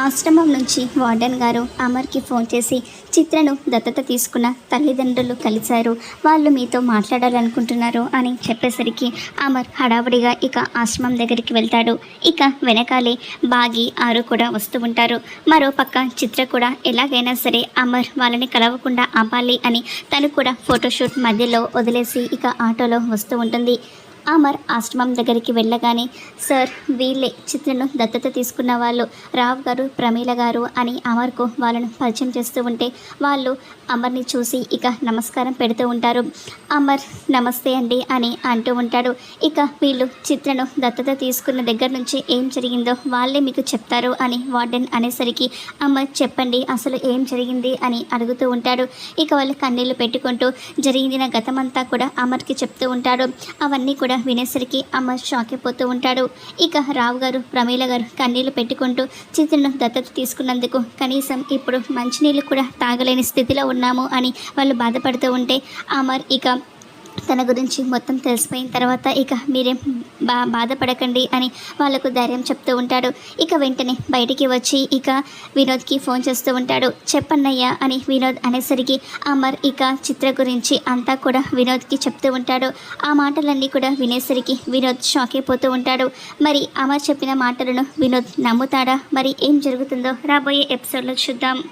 ఆశ్రమం నుంచి వార్డెన్ గారు అమర్కి ఫోన్ చేసి చిత్రను దత్తత తీసుకున్న తల్లిదండ్రులు కలిశారు. వాళ్ళు మీతో మాట్లాడాలనుకుంటున్నారు అని చెప్పేసరికి అమర్ హడావుడిగా ఇక ఆశ్రమం దగ్గరికి వెళ్తాడు. ఇక వెనకాలే బాగి ఆరు కూడా వస్తూ ఉంటారు. మరో పక్క చిత్ర కూడా ఎలాగైనా సరే అమర్ వాళ్ళని కలవకుండా ఆపాలి అని తను కూడా ఫోటోషూట్ మధ్యలో వదిలేసి ఇక ఆటోలో వస్తూ ఉంటుంది. అమర్ ఆశ్రమం దగ్గరికి వెళ్ళగానే సార్ వీళ్ళే చిత్రను దత్తత తీసుకున్న వాళ్ళు. రావ్ గారు ప్రమీల గారు అని అమర్కు వాళ్ళను పరిచయం చేస్తూ ఉంటే వాళ్ళు అమర్ని చూసి ఇక నమస్కారం పెడుతూ ఉంటారు. అమర్ నమస్తే అండి అని అంటూ ఉంటాడు. ఇక వీళ్ళు చిత్రను దత్తత తీసుకున్న దగ్గర నుంచి ఏం జరిగిందో వాళ్ళే మీకు చెప్తారు అని వార్డెన్ అనేసరికి అమర్ చెప్పండి అసలు ఏం జరిగింది అని అడుగుతూ ఉంటాడు. ఇక వాళ్ళు కన్నీళ్ళు పెట్టుకుంటూ జరిగిన గతమంతా కూడా అమర్కి చెప్తూ ఉంటాడు. అవన్నీ కూడా వినేసరికి అమర్ షాక్ అయిపోతూ ఉంటాడు. ఇక రావు గారు ప్రమీల గారు కన్నీళ్ళు పెట్టుకుంటూ చిత్రను దత్తత తీసుకున్నందుకు కనీసం ఇప్పుడు మంచినీళ్ళు కూడా తాగలేని స్థితిలో ఉన్నాము అని వాళ్ళు బాధపడుతూ ఉంటే అమర్ ఇక తన గురించి మొత్తం తెలిసిపోయిన తర్వాత ఇక మీరేం బా బాధపడకండి అని వాళ్ళకు ధైర్యం చెప్తూ ఉంటాడు. ఇక వెంటనే బయటికి వచ్చి ఇక వినోద్కి ఫోన్ చేస్తూ ఉంటాడు. చెప్పన్నయ్యా అని వినోద్ అనేసరికి అమర్ ఇక చిత్ర గురించి అంతా కూడా వినోద్కి చెప్తూ ఉంటాడు. ఆ మాటలన్నీ కూడా వినేసరికి వినోద్ షాక్ అయిపోతూ ఉంటాడు. మరి అమర్ చెప్పిన మాటలను వినోద్ నమ్ముతాడా? మరి ఏం జరుగుతుందో రాబోయే ఎపిసోడ్లో చూద్దాం.